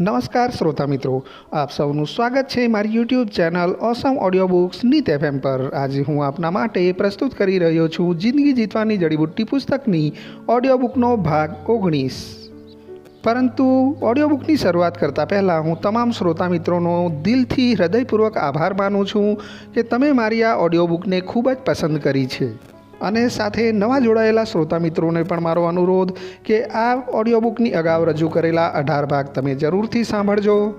નમસ્કાર શ્રોતા મિત્રો, આપ સૌનું સ્વાગત છે મારી YouTube channel awesome audio books Neet FM પર. આજે હું આપના માટે પ્રસ્તુત કરી રહ્યો છું જિંદગી જીતવાની જડીબુટ્ટી પુસ્તકની ઓડિયો બુકનો ભાગ ઓગણીસ. પરંતુ ઓડિયો બુકની શરૂઆત કરતાં પહેલાં હું તમામ શ્રોતા મિત્રોનો દિલથી હૃદયપૂર્વક આભાર માનું છું કે તમે મારી આ ઓડિયો બુકને ખૂબ જ પસંદ કરી છે. અને સાથે નવા જોડાયેલા શ્રોતા મિત્રોને પણ મારો અનુરોધ કે આ ઓડિયો બુકની અગાઉ રજૂ કરેલા અઢાર ભાગ તમે જરૂરથી સાંભળજો.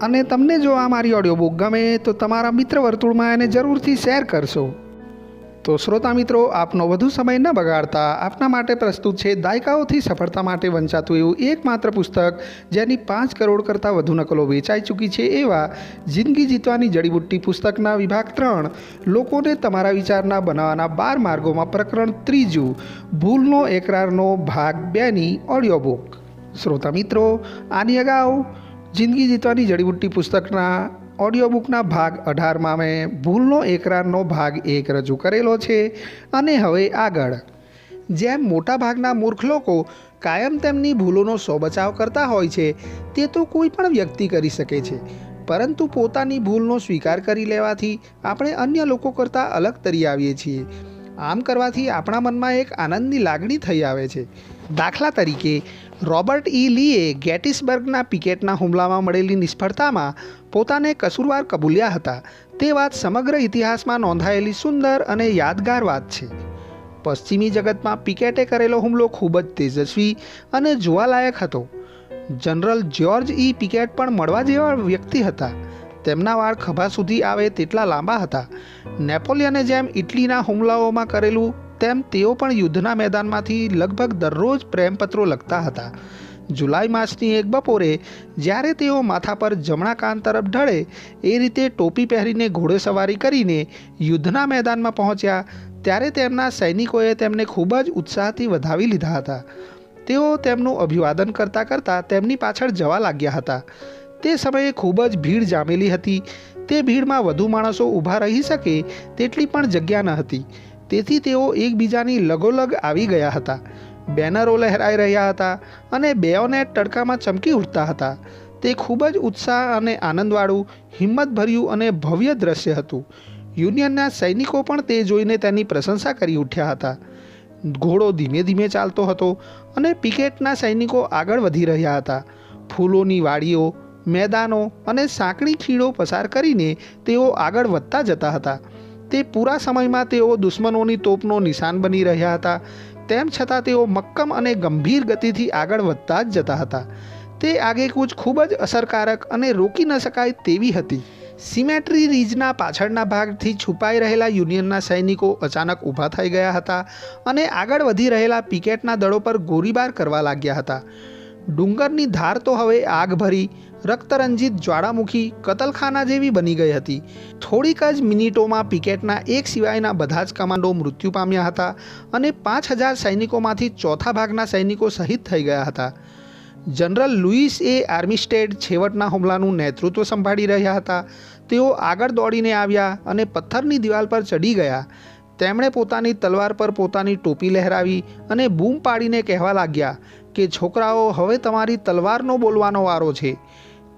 અને તમને જો આ મારી ઓડિયો બુક ગમે તો તમારા મિત્ર વર્તુળમાં એને જરૂરથી શેર કરશો. તો શ્રોતા મિત્રો, આપનો વધુ સમય ન બગાડતા આપના માટે પ્રસ્તુત છે દાયકાઓથી સફળતા માટે વંચાતું એવું એકમાત્ર પુસ્તક જેની પાંચ કરોડ કરતાં વધુ નકલો વેચાઈ ચૂકી છે એવા જિંદગી જીતવાની જડીબુટ્ટી પુસ્તકના વિભાગ ત્રણ. લોકોને તમારા વિચારના બનાવવાના બાર માર્ગોમાં પ્રકરણ ત્રીજું, ભૂલનો એકરારનો ભાગ બેની ઓડિયો બુક. શ્રોતા મિત્રો, આની અગાઉ જિંદગી જીતવાની જડીબુટ્ટી પુસ્તકના ઓડિયો બુકના ભાગ અઢારમાં મેં ભૂલનો એકરારનો ભાગ એક રજૂ કરેલો છે અને હવે આગળ. જેમ મોટાભાગના મૂર્ખ લોકો કાયમ તેમની ભૂલોનો સો બચાવ કરતા હોય છે, તે તો કોઈ પણ વ્યક્તિ કરી શકે છે, પરંતુ પોતાની ભૂલનો સ્વીકાર કરી લેવાથી આપણે અન્ય લોકો કરતાં અલગ તરી આવીએ છીએ. આમ કરવાથી આપણા મનમાં એક આનંદની લાગણી થઈ આવે છે. દાખલા તરીકે રોબર્ટ ઈ લીએ ગેટિસબર્ગના પિકેટના હુમલામાં મળેલી નિષ્ફળતામાં પોતાને કસૂરવાર કબૂલ્યા હતા. તે વાત સમગ્ર ઇતિહાસમાં નોંધાયેલી સુંદર અને યાદગાર વાત છે. પશ્ચિમી જગતમાં પિકેટે કરેલો હુમલો ખૂબ જ તેજસ્વી અને જોવાલાયક હતો. જનરલ જ્યોર્જ ઈ પિકેટ પણ મળવા જેવા વ્યક્તિ હતા. તેમના વાળ ખભા સુધી આવે તેટલા લાંબા હતા. નેપોલિયને જેમ ઇટલીના હુમલાઓમાં કરેલું તેમ તેઓ પણ યુદ્ધના મેદાનમાંથી લગભગ દરરોજ પ્રેમપત્રો લખતા હતા. જુલાઈ માસની એક બપોરે, જ્યારે તેઓ માથા પર જમણા કાન તરફ ઢળે, એ રીતે ટોપી પહેરીને ઘોડેસવારી કરીને યુદ્ધના મેદાનમાં પહોંચ્યા, ત્યારે તેમના સૈનિકોએ તેમને ખૂબ જ ઉત્સાહથી વધાવી લીધા હતા. તેઓ તેમનું અભિવાદન કરતાં કરતાં તેમની પાછળ જવા લાગ્યા હતા. તે સમયે ખૂબ જ ભીડ જામેલી હતી. તે ભીડમાં વધુ માણસો ઊભા રહી શકે તેટલી પણ જગ્યા ન હતી. તેથી તેઓ એકબીજાની લગોલગ આવી ગયા હતા. બેનરો લહેરાઈ રહ્યા હતા અને બેઓને તડકામાં ચમકી ઉઠતા હતા. તે ખૂબ જ ઉત્સાહ અને આનંદવાળું, હિંમતભર્યું અને ભવ્ય દ્રશ્ય હતું. યુનિયનના સૈનિકો પણ તે જોઈને તેની પ્રશંસા કરી ઉઠ્યા હતા. ઘોડો ધીમે ધીમે ચાલતો હતો અને પિકેટના સૈનિકો આગળ વધી રહ્યા હતા. ફૂલોની વાડીઓ, મેદાનો અને સાંકડી ખીણો પસાર કરીને તેઓ આગળ વધતા જતા હતા. તે પૂરા સમયમાં તેઓ દુશ્મનોની તોપનો નિશાન બની રહ્યા હતા. તેમ છતાં તેઓ મક્કમ અને ગંભીર ગતિથી આગળ વધતા જ જતા હતા. તે આગેકૂચ ખૂબ જ અસરકારક અને રોકી ન શકાય તેવી હતી. સિમેટ્રી રીજના પાછળના ભાગથી છુપાઈ રહેલા યુનિયનના સૈનિકો અચાનક ઊભા થઈ ગયા હતા અને આગળ વધી રહેલા પિકેટના દળો પર ગોળીબાર કરવા લાગ્યા હતા. ડુંગરની ધાર તો હવે આગ ભરી રક્તરંજિત જ્વાળામુખી કતલખાના જેવી બની ગઈ હતી. થોડીક જ મિનિટોમાં પિકેટના એક સિવાયના બધા જ કમાન્ડો મૃત્યુ પામ્યા હતા અને પાંચ હજાર સૈનિકોમાંથી ચોથા ભાગના સૈનિકો શહીદ થઈ ગયા હતા. જનરલ લુઈસ એ આર્મીસ્ટેડ છેવટના હુમલાનું નેતૃત્વ સંભાળી રહ્યા હતા. તેઓ આગળ દોડીને આવ્યા અને પથ્થરની દિવાલ પર ચડી ગયા. તેમણે પોતાની તલવાર પર પોતાની ટોપી લહેરાવી અને બૂમ પાડીને કહેવા લાગ્યા કે, છોકરાઓ, હવે તમારી તલવારનો બોલવાનો વારો છે.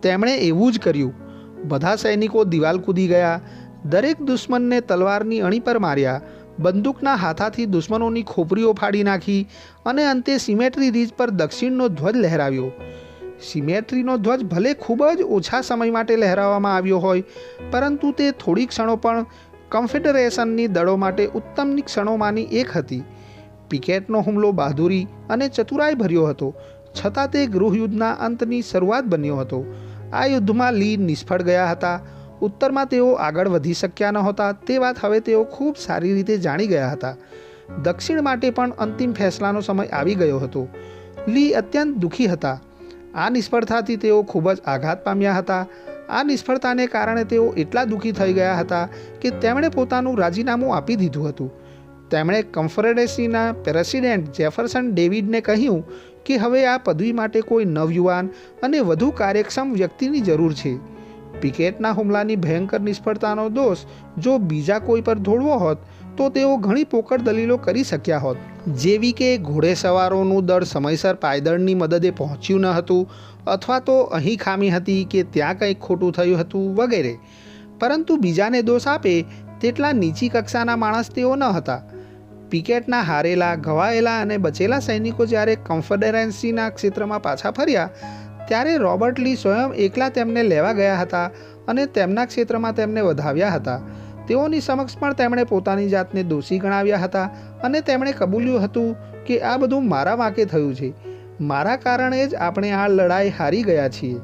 તેમણે એવું જ કર્યું. બધા સૈનિકો દિવાલ કૂદી ગયા. દરેક દુશ્મનને તલવારની અણી પર માર્યા. બંદૂકના હાથાથી દુશ્મનોની ખોપરીઓ ફાડી નાખી અને અંતે સિમેટ્રી રીજ પર દક્ષિણનો ધ્વજ લહેરાવ્યો. સિમેટ્રીનો ધ્વજ ભલે ખૂબ જ ઓછા સમય માટે લહેરાવવામાં આવ્યો હોય, પરંતુ તે થોડી ક્ષણો પણ કન્ફેડરેશનની દળો માટે ઉત્તમની ક્ષણોમાંની એક હતી. પિકેટનો હુમલો બહાદુરી અને ચતુરાઈ ભર્યો હતો. છતાં તે ગૃહયુદ્ધના અંતની શરૂઆત બન્યો હતો. આ યુદ્ધમાં લી નિષ્ફળ ગયા હતા. ઉત્તરમાં તેઓ આગળ વધી શક્યા નહોતા તે વાત હવે તેઓ ખૂબ સારી રીતે જાણી ગયા હતા. દક્ષિણ માટે પણ અંતિમ ફેસલાનો સમય આવી ગયો હતો. લી અત્યંત દુઃખી હતા. આ નિષ્ફળતાથી તેઓ ખૂબ જ આઘાત પામ્યા હતા. આ નિષ્ફળતાને કારણે તેઓ એટલા દુઃખી થઈ ગયા હતા કે તેમણે પોતાનું રાજીનામું આપી દીધું હતું. તેમણે કન્ફેડરેસીના પ્રેસિડેન્ટ જેફરસન ડેવિડને કહ્યું કે હવે આ પદવી માટે કોઈ નવયુવાન અને વધુ કાર્યક્ષમ વ્યક્તિની જરૂર છે. પિકેટના હુમલાની ભયંકર નિષ્ફળતાનો દોષ જો બીજા કોઈ પર ઢોળવો હોત, તો તેઓ ઘણી પોકળ દલીલો કરી શક્યા હોત. જેવી કે ઘોડેસવારોનું દળ સમયસર પાયદળની મદદે પહોંચ્યું ન હતું અથવા તો અહીં ખામી હતી કે ત્યાં કંઈક ખોટું થયું હતું વગેરે. પરંતુ બીજાને દોષ આપે તેટલા નીચી કક્ષાના માણસ તેઓ ન હતા. પિકેટના હારેલા, ઘવાયેલા અને બચેલા સૈનિકો જ્યારે કન્ફેડરન્સીના ક્ષેત્રમાં પાછા ફર્યા, ત્યારે રોબર્ટ લી સ્વયં એકલા તેમને લેવા ગયા હતા અને તેમના ક્ષેત્રમાં તેમને વધાવ્યા હતા. તેઓની સમક્ષ પણ તેમણે પોતાની જાતને દોષી ગણાવ્યા હતા અને તેમણે કબૂલ્યું હતું કે આ બધું મારા વાંકે થયું છે. મારા કારણે જ આપણે આ લડાઈ હારી ગયા છીએ.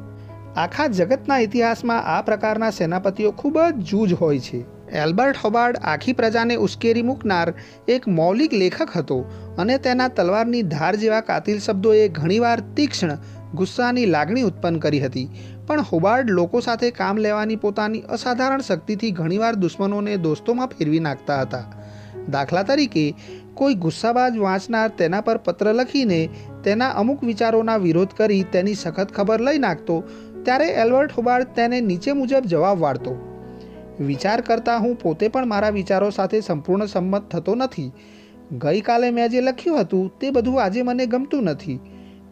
આખા જગતના ઇતિહાસમાં આ પ્રકારના સેનાપતિઓ ખૂબ જ જૂજ હોય છે. એલ્બર્ટ હોબાર્ડ આખી પ્રજાને ઉશ્કેરી મૂકનાર એક મૌલિક લેખક હતો અને તેના તલવારની ધાર જેવા કાતિલ શબ્દોએ ઘણીવાર તીક્ષ્ણ, ગુસ્સાની લાગણી ઉત્પન્ન કરી હતી. પણ હોબાર્ડ લોકો સાથે કામ લેવાની પોતાની અસાધારણ શક્તિથી ઘણીવાર દુશ્મનોને દોસ્તોમાં ફેરવી નાખતા હતા. દાખલા તરીકે, કોઈ ગુસ્સાબાજ વાંચનાર તેના પર પત્ર લખીને તેના અમુક વિચારોના વિરોધ કરી તેની સખત ખબર લઈ નાખતો, ત્યારે એલ્બર્ટ હોબાર્ડ તેને નીચે મુજબ જવાબ વાળતો. વિચાર કરતાં હું પોતે પણ મારા વિચારો સાથે સંપૂર્ણ સંમત થતો નથી. ગઈકાલે મેં જે લખ્યું હતું તે બધું આજે મને ગમતું નથી.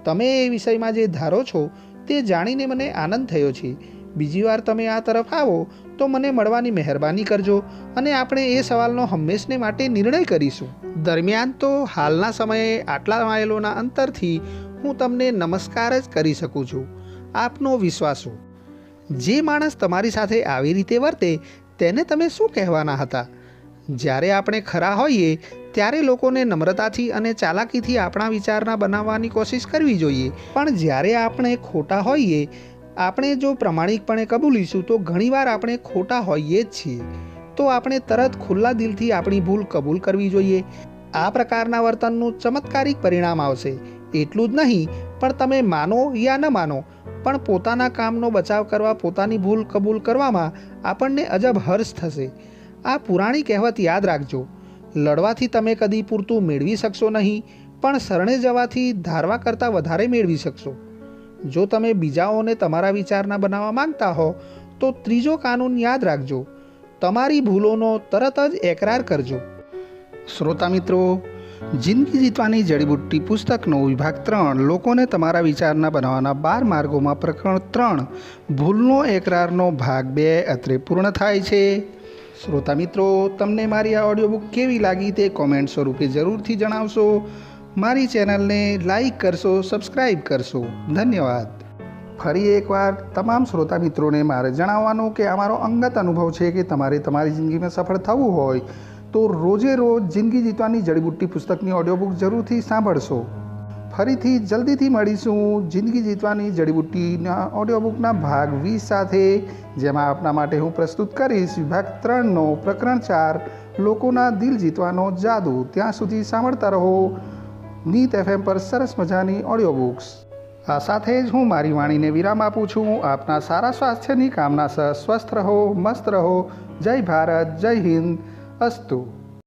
તમે એ વિષયમાં જે ધારો છો તે જાણીને મને આનંદ થયો છે. બીજી વાર તમે આ તરફ આવો તો મને મળવાની મહેરબાની કરજો અને આપણે એ સવાલનો હંમેશને માટે નિર્ણય કરીશું. દરમિયાન તો હાલના સમયે આટલા માઇલોના અંતરથી હું તમને નમસ્કાર જ કરી શકું છું. આપનો વિશ્વાસો. જે માણસ તમારી સાથે આવી રીતે વર્તે, તેને તમે શું કહેવાના હતા? જ્યારે આપણે ખરા હોઈએ, ત્યારે લોકોને નમ્રતાથી અને ચાલાકીથી આપણા વિચારના બનાવવાની કોશિશ કરવી જોઈએ. પણ જ્યારે આપણે ખોટા હોઈએ, આપણે જો પ્રમાણિકપણે કબૂલીશું, તો ઘણીવાર આપણે ખોટા હોઈએ જ છીએ. તો આપણે તરત ખુલ્લા દિલથી આપણી ભૂલ કબૂલ કરવી જોઈએ. આ પ્રકારના વર્તનનું ચમત્કારિક પરિણામ આવશે. એટલું જ નહીં પણ તમે માનો યા ન માનો, પણ પોતાના કામનો બચાવ કરવા, પોતાની ભૂલ કબૂલ કરવામાં આપણને અજબ હર્ષ થશે. આ પુરાણી કહેવત યાદ રાખજો. લડવાથી તમે કદી પૂરતું મેળવી શકશો નહીં, પણ શરણે જવાથી ધારવા કરતાં વધારે મેળવી શકશો. જો તમે બીજાઓને તમારા વિચારના બનાવવા માંગતા હો, તો ત્રીજો કાનૂન યાદ રાખજો. તમારી ભૂલોનો તરત જ એકરાર કરજો. શ્રોતા મિત્રો જિંદગી જીતવાની જડીબુટ્ટી પુસ્તકનો વિભાગ ત્રણ. લોકોને તમારા વિચારના બનાવવાના બાર માર્ગોમાં પ્રકરણ ત્રણ. ભૂલનો એકરારનો ભાગ બે. અત્રે પૂર્ણ થાય છે. શ્રોતા મિત્રો, તમને મારી આ ઓડિયો બુક કેવી લાગી તે કોમેન્ટ સ્વરૂપે જરૂરથી જણાવશો. મારી ચેનલને લાઈક કરશો સબસ્ક્રાઈબ કરશો. ધન્યવાદ. ફરી એકવાર તમામ શ્રોતા મિત્રોને મારે જણાવવાનું કે અમારો અંગત અનુભવ છે કે તમારે તમારી જિંદગીમાં સફળ થવું હોય તો રોજે રોજ જિંદગી જીતવાની જડીબુટ્ટી પુસ્તકની ઓડિયો બુક જરૂરથી સાંભળશો. ફરીથી જલ્દીથી મળીશું જિંદગી જીતવાની જડીબુટ્ટીના ઓડિયો બુકના ભાગ વીસ સાથે, જેમાં આપના માટે હું પ્રસ્તુત કરીશ વિભાગ ત્રણનો પ્રકરણ ચાર, લોકોના દિલ જીતવાનો જાદુ. ત્યાં સુધી સાંભળતા રહો નીત એફએમ પર સરસ મજાની ઓડિયો બુક્સ આ સાથે જ હું મારી વાણીને વિરામ આપું છું. આપના સારા સ્વાસ્થ્યની કામના સહ સ્વસ્થ રહો, મસ્ત રહો. જય ભારત, જય હિન્દ. Astu.